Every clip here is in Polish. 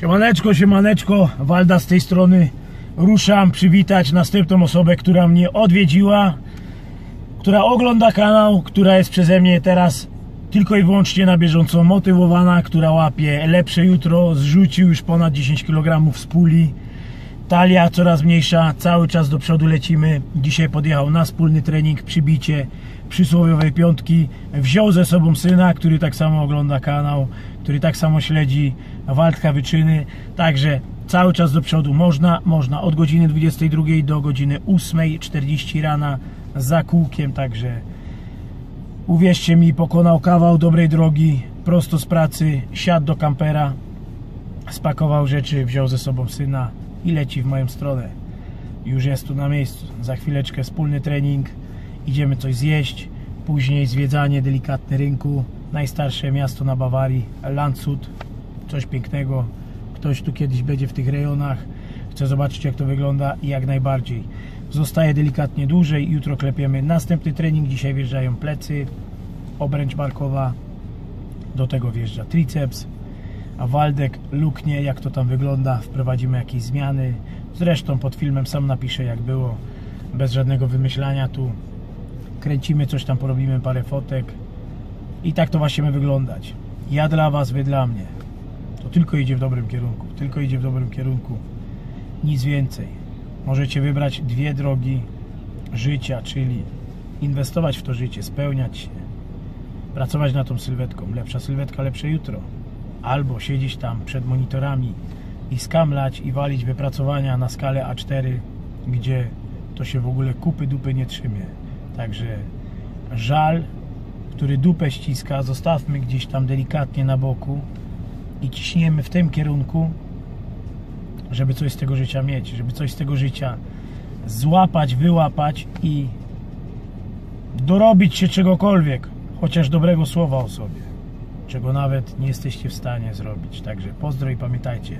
Siemaneczko, siemaneczko, Walda z tej strony. Ruszam przywitać następną osobę, która mnie odwiedziła, która ogląda kanał, która jest przeze mnie teraz tylko i wyłącznie na bieżąco motywowana, która łapie lepsze jutro, zrzucił już ponad 10 kg z puli. Talia coraz mniejsza, cały czas do przodu lecimy. Dzisiaj podjechał na wspólny trening, przybicie przysłowiowej piątki. Wziął ze sobą syna, który tak samo ogląda kanał, który tak samo śledzi Waldka Wyczyny. Także cały czas do przodu można, można od godziny 22 do godziny 8.40 rana za kółkiem, także uwierzcie mi, pokonał kawał dobrej drogi, prosto z pracy, siadł do kampera, spakował rzeczy, wziął ze sobą syna i leci w moją stronę. Już jest tu na miejscu. Za chwileczkę wspólny trening, idziemy coś zjeść, później zwiedzanie delikatne rynku, najstarsze miasto na Bawarii, Landshut, coś pięknego. Ktoś tu kiedyś będzie w tych rejonach, chce zobaczyć jak to wygląda i jak najbardziej. Zostaje delikatnie dłużej, jutro klepiemy. Następny trening, dzisiaj wjeżdżają plecy, obręcz barkowa, do tego wjeżdża triceps, a Waldek luknie jak to tam wygląda, wprowadzimy jakieś zmiany. Zresztą pod filmem sam napiszę jak było, bez żadnego wymyślania tu. Kręcimy coś tam, porobimy parę fotek i tak to właśnie ma wyglądać. Ja dla Was, Wy dla mnie. To tylko idzie w dobrym kierunku, tylko idzie w dobrym kierunku. Nic więcej. Możecie wybrać dwie drogi życia, czyli inwestować w to życie, spełniać się, pracować nad tą sylwetką. Lepsza sylwetka, lepsze jutro albo siedzieć tam przed monitorami i skamlać i walić wypracowania na skalę A4, gdzie to się w ogóle kupy dupy nie trzymie. Także żal, który dupę ściska, zostawmy gdzieś tam delikatnie na boku i ciśniemy w tym kierunku, żeby coś z tego życia mieć, żeby coś z tego życia złapać, wyłapać i dorobić się czegokolwiek, chociaż dobrego słowa o sobie czego nawet nie jesteście w stanie zrobić. Także pozdro i pamiętajcie,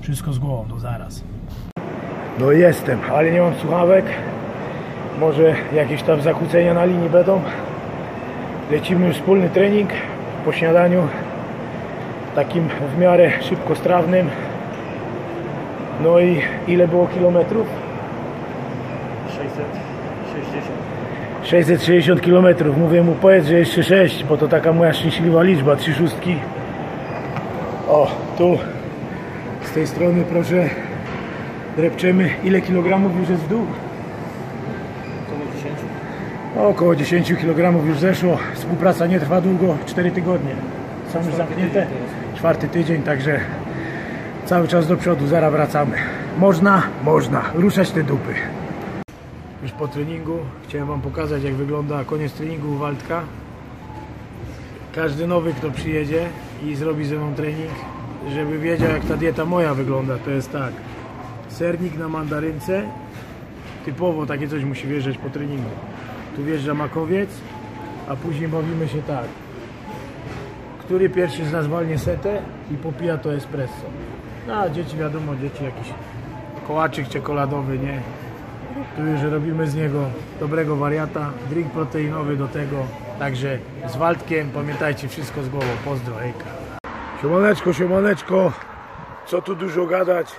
wszystko z głową, do zaraz. No jestem, ale nie mam słuchawek. Może jakieś tam zakłócenia na linii będą. Lecimy już wspólny trening po śniadaniu. Takim w miarę szybkostrawnym. No i ile było kilometrów? 660. 660 km. Mówię mu powiedz, że jeszcze 6, bo to taka moja szczęśliwa liczba, trzy szóstki. O, tu z tej strony proszę drepczemy. Ile kilogramów już jest w dół? Około 10. No, około 10 kg już zeszło. Współpraca nie trwa długo, 4 tygodnie. Są już zamknięte. Czwarty tydzień, także cały czas do przodu, zaraz wracamy. Można? Można. Ruszać te dupy. Już po treningu chciałem Wam pokazać jak wygląda koniec treningu Waldka. Każdy nowy kto przyjedzie i zrobi ze mną trening, żeby wiedział jak ta dieta moja wygląda, to jest tak. Sernik na mandarynce, typowo takie coś musi wjeżdżać po treningu. Tu wjeżdża makowiec, a później bawimy się tak. Który pierwszy z nas walnie setę i popija to espresso. No, a dzieci wiadomo, dzieci jakiś kołaczyk czekoladowy, nie? Tu już robimy z niego dobrego wariata. Drink proteinowy do tego. Także z Waldkiem pamiętajcie wszystko z głową. Pozdro, hejka. Siemaneczko, siemaneczko. Co tu dużo gadać?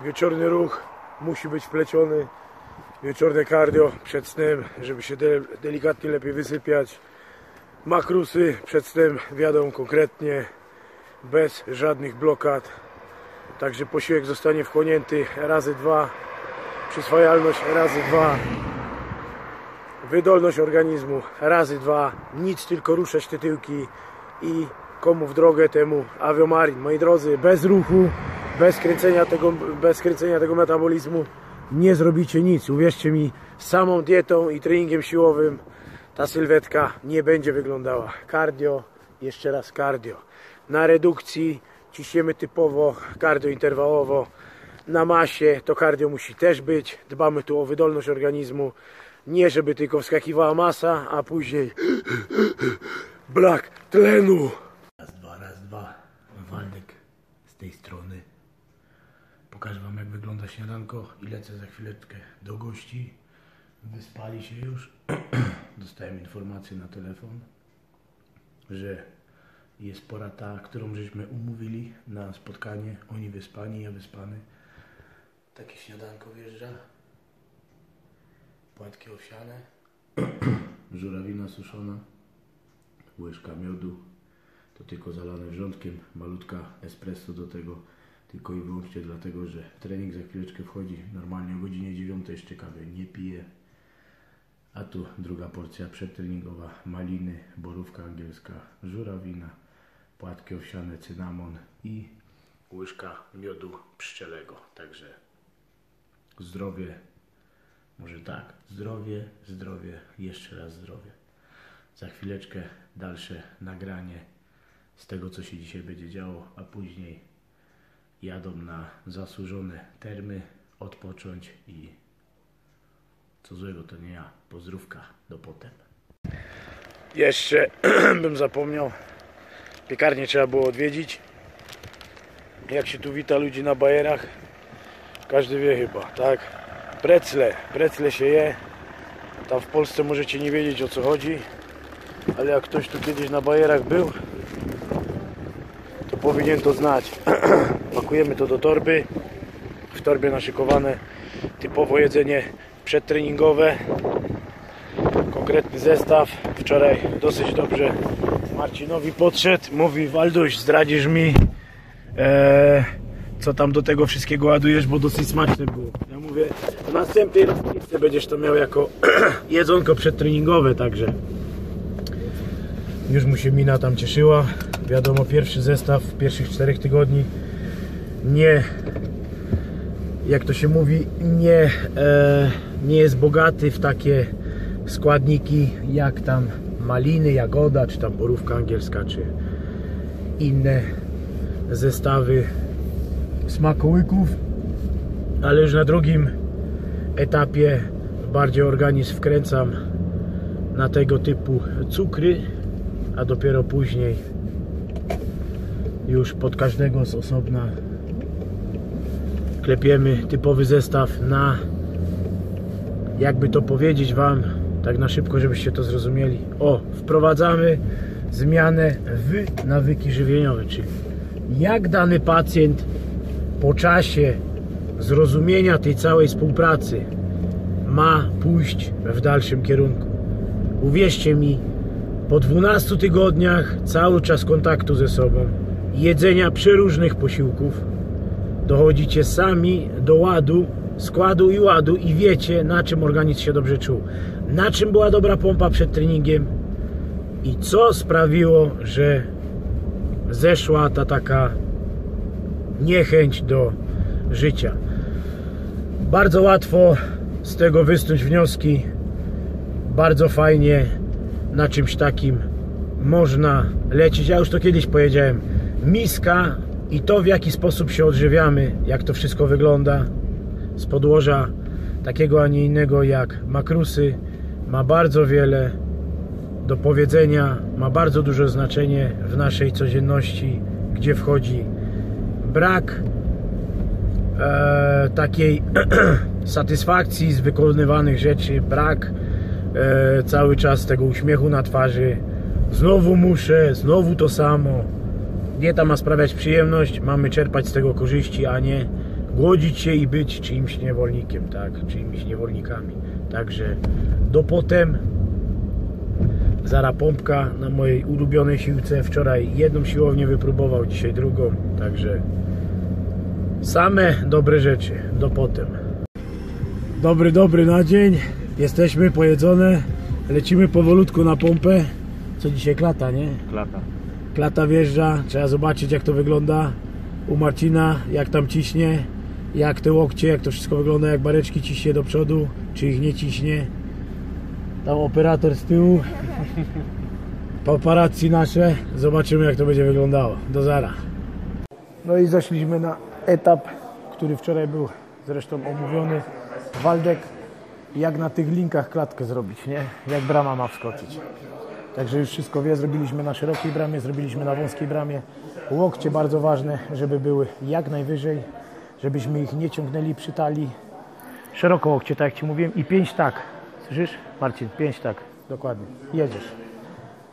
Wieczorny ruch musi być wpleciony. Wieczorne cardio przed snem, żeby się de delikatnie lepiej wysypiać. Makrusy przed snem wiadomo konkretnie, bez żadnych blokad. Także posiłek zostanie wchłonięty razy dwa przyswajalność razy dwa, wydolność organizmu razy dwa, nic tylko ruszać te tyłki i komu w drogę temu aviomarin. Moi drodzy, bez ruchu, bez kręcenia tego, bez kręcenia tego metabolizmu nie zrobicie nic. Uwierzcie mi, samą dietą i treningiem siłowym ta sylwetka nie będzie wyglądała. Cardio, jeszcze raz cardio. Na redukcji ciśniemy typowo, cardio interwałowo na masie, to cardio musi też być. Dbamy tu o wydolność organizmu. Nie żeby tylko wskakiwała masa, a później brak tlenu. Raz, dwa, raz, dwa. Waldek z tej strony. Pokażę Wam jak wygląda śniadanko i lecę za chwileczkę do gości. Wyspali się już. Dostałem informację na telefon, że Jest pora ta, którą żeśmy umówili na spotkanie. Oni wyspani, ja wyspany. Takie śniadanko wjeżdża. Płatki owsiane. Żurawina suszona. Łyżka miodu. To tylko zalane wrzątkiem. Malutka espresso do tego. Tylko i wyłącznie dlatego, że trening za chwileczkę wchodzi. Normalnie o godzinie 9 jeszcze kawy nie piję. A tu druga porcja przedtreningowa. Maliny, borówka angielska, żurawina, płatki owsiane, cynamon i łyżka miodu pszczelego. Także zdrowie, może tak, zdrowie, zdrowie, jeszcze raz zdrowie. Za chwileczkę dalsze nagranie z tego, co się dzisiaj będzie działo, a później jadą na zasłużone termy, odpocząć i co złego to nie ja. Pozdrówka, do potem. Jeszcze bym zapomniał, piekarnię trzeba było odwiedzić. Jak się tu wita ludzi na bajerach, każdy wie chyba, tak? Precle, precle się je. Tam w Polsce możecie nie wiedzieć o co chodzi, ale jak ktoś tu kiedyś na bajerach był, to powinien to znać. Pakujemy to do torby. W torbie naszykowane typowo jedzenie przedtreningowe. Konkretny zestaw. Wczoraj dosyć dobrze Marcinowi podszedł. Mówi Walduś, zdradzisz mi e, co tam do tego wszystkiego ładujesz, bo dosyć smaczne było. Ja mówię, w następnej rozpisce będziesz to miał jako jedzonko przedtreningowe, także już mu się mina tam cieszyła. Wiadomo, pierwszy zestaw pierwszych czterech tygodni nie, jak to się mówi, nie, e, nie jest bogaty w takie składniki jak tam maliny, jagoda, czy tam borówka angielska, czy inne zestawy smakołyków, ale już na drugim etapie bardziej organizm wkręcam na tego typu cukry, a dopiero później już pod każdego z osobna klepiemy typowy zestaw na jakby to powiedzieć Wam tak na szybko, żebyście to zrozumieli. O, wprowadzamy zmianę w nawyki żywieniowe czyli jak dany pacjent po czasie zrozumienia tej całej współpracy ma pójść w dalszym kierunku uwierzcie mi po 12 tygodniach cały czas kontaktu ze sobą jedzenia przeróżnych posiłków dochodzicie sami do ładu, składu i ładu i wiecie na czym organizm się dobrze czuł. Na czym była dobra pompa przed treningiem i co sprawiło, że zeszła ta taka niechęć do życia. Bardzo łatwo z tego wysnuć wnioski. Bardzo fajnie na czymś takim można lecieć. Ja już to kiedyś powiedziałem. Miska i to w jaki sposób się odżywiamy, jak to wszystko wygląda z podłoża takiego, a nie innego jak makrusy ma bardzo wiele do powiedzenia, ma bardzo duże znaczenie w naszej codzienności, gdzie wchodzi brak e, takiej satysfakcji z wykonywanych rzeczy, brak e, cały czas tego uśmiechu na twarzy. Znowu muszę, znowu to samo. Dieta ma sprawiać przyjemność, mamy czerpać z tego korzyści, a nie głodzić się i być czyimś niewolnikiem, tak, czyimiś niewolnikami. Także do potem Zara Pompka na mojej ulubionej siłce. Wczoraj jedną siłownię wypróbował, dzisiaj drugą. Także same dobre rzeczy. Do potem. Dobry, dobry na dzień. Jesteśmy pojedzone. Lecimy powolutku na pompę. Co dzisiaj klata, nie? Klata. Klata wjeżdża. Trzeba zobaczyć jak to wygląda u Marcina, jak tam ciśnie, jak te łokcie, jak to wszystko wygląda, jak bareczki ciśnie do przodu, czy ich nie ciśnie. Tam operator z tyłu. Paparazzi nasze. Zobaczymy jak to będzie wyglądało. Do zara. No i zeszliśmy na etap, który wczoraj był zresztą omówiony. Waldek, jak na tych linkach klatkę zrobić, nie? Jak brama ma wskoczyć. Także już wszystko wie, zrobiliśmy na szerokiej bramie, zrobiliśmy na wąskiej bramie. Łokcie bardzo ważne, żeby były jak najwyżej, żebyśmy ich nie ciągnęli przy talii. Szeroko łokcie, tak jak Ci mówiłem i pięć tak. Słyszysz? Marcin, pięć tak, dokładnie. Jedziesz.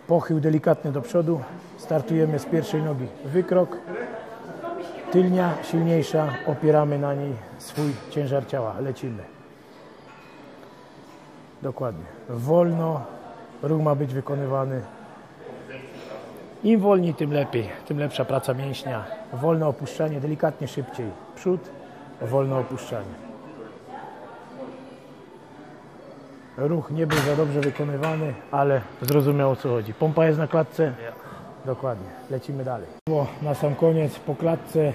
Pochył delikatny do przodu, Startujemy z pierwszej nogi. Wykrok. Tylnia silniejsza. Opieramy na niej swój ciężar ciała. Lecimy. Dokładnie. Wolno. Ruch ma być wykonywany. Im wolniej, tym lepiej. Tym lepsza praca mięśnia. Wolne opuszczanie, delikatnie szybciej. Przód, wolne opuszczanie. Ruch nie był za dobrze wykonywany, ale zrozumiał o co chodzi. Pompa jest na klatce? Dokładnie. Lecimy dalej. O, na sam koniec po klatce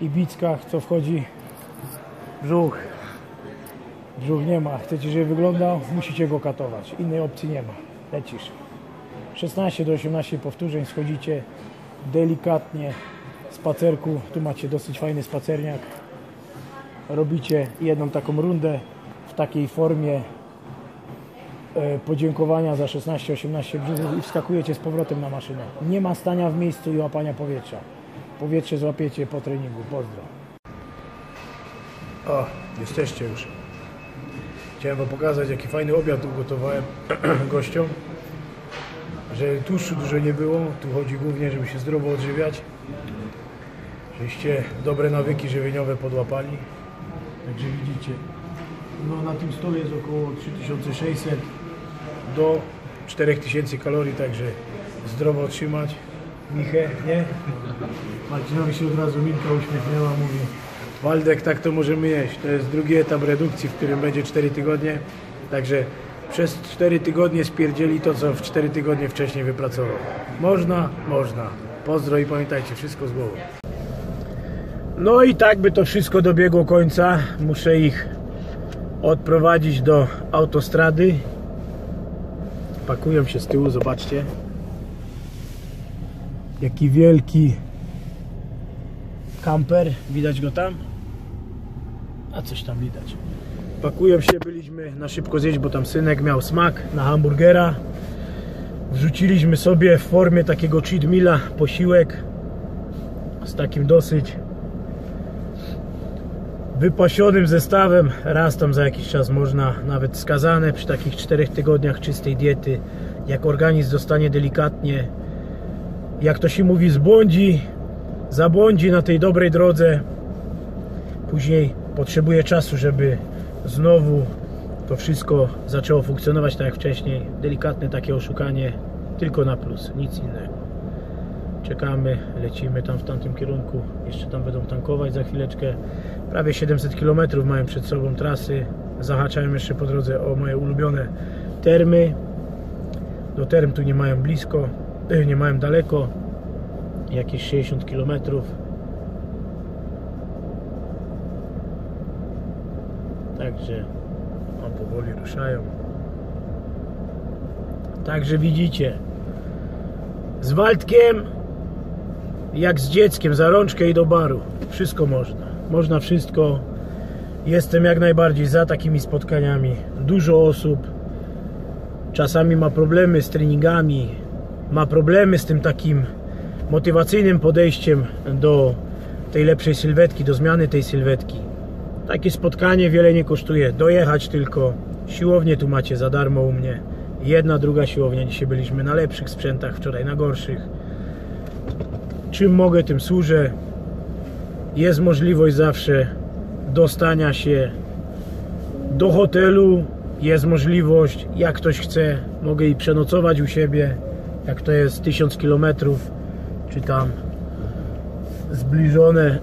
i bickach co wchodzi? Brzuch. Brzuch nie ma. Chcecie, żeby wyglądał? Musicie go katować. Innej opcji nie ma. Lecisz. 16 do 18 powtórzeń schodzicie delikatnie spacerku. Tu macie dosyć fajny spacerniak. Robicie jedną taką rundę w takiej formie podziękowania za 16-18 brzuchów i wskakujecie z powrotem na maszynę. Nie ma stania w miejscu i łapania powietrza. Powietrze złapiecie po treningu. Pozdro. O, jesteście już. Chciałem wam pokazać jaki fajny obiad ugotowałem gościom. Że tłuszczu dużo nie było. Tu chodzi głównie, żeby się zdrowo odżywiać. Żebyście dobre nawyki żywieniowe podłapali. Także widzicie, no na tym stole jest około 3600 do 4000 kalorii, także zdrowo trzymać. Michę, nie? Marcinowi się od razu Minka uśmiechnęła, mówi Waldek, tak to możemy jeść. To jest drugi etap redukcji, w którym będzie 4 tygodnie. Także przez 4 tygodnie spierdzieli to, co w 4 tygodnie wcześniej wypracował. Można? Można. Pozdro i pamiętajcie, wszystko z głową. No i tak by to wszystko dobiegło końca. Muszę ich odprowadzić do autostrady. Pakują się z tyłu, zobaczcie. Jaki wielki kamper. Widać go tam? A coś tam widać. Pakują się, byliśmy na szybko zjeść, bo tam synek miał smak na hamburgera. Wrzuciliśmy sobie w formie takiego cheat meala posiłek z takim dosyć wypasionym zestawem. Raz tam za jakiś czas można, nawet skazane przy takich czterech tygodniach czystej diety, jak organizm zostanie delikatnie, jak to się mówi, zbłądzi, zabłądzi na tej dobrej drodze. Później potrzebuje czasu, żeby znowu to wszystko zaczęło funkcjonować tak jak wcześniej. Delikatne takie oszukanie, tylko na plus, nic innego. Czekamy, lecimy tam w tamtym kierunku. Jeszcze tam będą tankować za chwileczkę. Prawie 700 km mają przed sobą trasy. Zahaczają jeszcze po drodze o moje ulubione termy. Do term tu nie mają blisko, eh, nie mają daleko. Jakieś 60 km. Także o, powoli ruszają. Także widzicie, z Waldkiem jak z dzieckiem, za rączkę i do baru. Wszystko można. Można wszystko. Jestem jak najbardziej za takimi spotkaniami. Dużo osób czasami ma problemy z treningami, ma problemy z tym takim motywacyjnym podejściem do tej lepszej sylwetki, do zmiany tej sylwetki. Takie spotkanie wiele nie kosztuje. Dojechać tylko. Siłownię tu macie za darmo u mnie. Jedna, druga siłownia. Dzisiaj byliśmy na lepszych sprzętach, wczoraj na gorszych. Czym mogę, tym służę. Jest możliwość zawsze dostania się do hotelu. Jest możliwość, jak ktoś chce, mogę i przenocować u siebie. Jak to jest 1000 km, czy tam zbliżone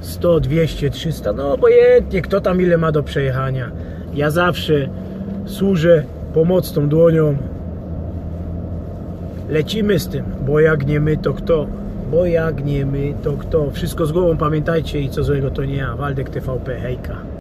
100, 200, 300, no obojętnie, kto tam ile ma do przejechania. Ja zawsze służę pomocną dłonią. Lecimy z tym, bo jak nie my, to kto? Bo jak nie my, to kto? Wszystko z głową pamiętajcie i co złego to nie ja. Waldek TVP, hejka.